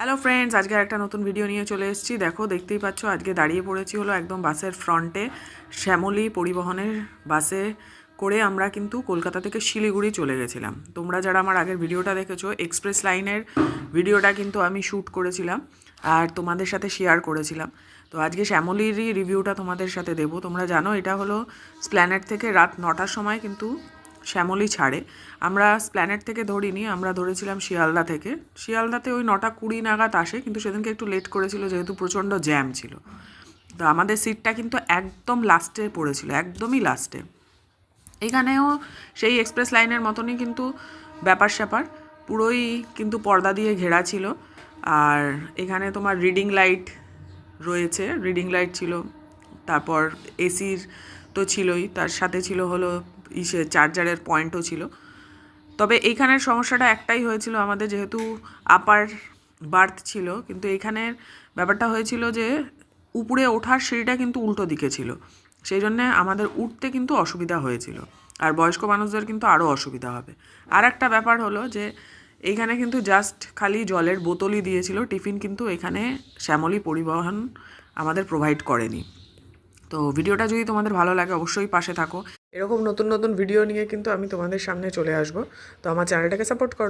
Hello friends আজকে একটা নতুন ভিডিও নিয়ে চলে এসেছি। দেখো, দেখতেই পাচ্ছ, আজকে দাঁড়িয়ে পড়েছি হলো একদম বাসের ফ্রন্টে শ্যামলী পরিবহনের বাসে করে আমরা কিন্তু কলকাতা থেকে শিলিগুড়ি চলে গেছিলাম। তোমরা যারা আমার আগের ভিডিওটা দেখেছ এক্সপ্রেস লাইনের ভিডিওটা কিন্তু আমি শ্যুট করেছিলাম আর তোমাদের সাথে শেয়ার করেছিলাম। তো আজকে শ্যামলিরই রিভিউটা তোমাদের সাথে দেবো। তোমরা জানো, এটা হলো স্প্ল্যানেট থেকে রাত নটার সময় কিন্তু শ্যামলি ছাড়ে। আমরা স্প্ল্যানেট থেকে ধরিনি, আমরা ধরেছিলাম শিয়ালদা থেকে। শিয়ালদাতে ওই নটা কুড়ি নাগাদ আসে, কিন্তু সেদিনকে একটু লেট করেছিল, যেহেতু প্রচণ্ড জ্যাম ছিল। তো আমাদের সিটটা কিন্তু একদম লাস্টে পড়েছিল, একদমই লাস্টে এখানেও সেই এক্সপ্রেস লাইনের মতনই কিন্তু ব্যাপার স্যাপার, পুরোই কিন্তু পর্দা দিয়ে ঘেরা ছিল। আর এখানে তোমার রিডিং লাইট রয়েছে রিডিং লাইট ছিল, তারপর এসির তো ছিলই, তার সাথে ছিল হলো ইসে চার্জারের পয়েন্টও ছিল। তবে এইখানের সমস্যাটা একটাই হয়েছিল আমাদের, যেহেতু আপার বার্থ ছিল, কিন্তু এইখানের ব্যাপারটা হয়েছিল যে উপরে ওঠার সিঁড়িটা কিন্তু উল্টো দিকে ছিল। সেই জন্যে আমাদের উঠতে কিন্তু অসুবিধা হয়েছিল। আর বয়স্ক মানুষদের কিন্তু আরও অসুবিধা হবে। আর একটা ব্যাপার হলো যে এইখানে কিন্তু জাস্ট খালি জলের বোতলই দিয়েছিল, টিফিন কিন্তু এখানে শ্যামলী পরিবহন আমাদের প্রোভাইড করেনি। তো ভিডিওটা যদি তোমাদের ভালো লাগে, অবশ্যই পাশে থাকো। এরকম নতুন নতুন ভিডিও নিয়ে কিন্তু আমি তোমাদের সামনে চলে আসব। তো আমার চ্যানেলটাকে সাপোর্ট করো।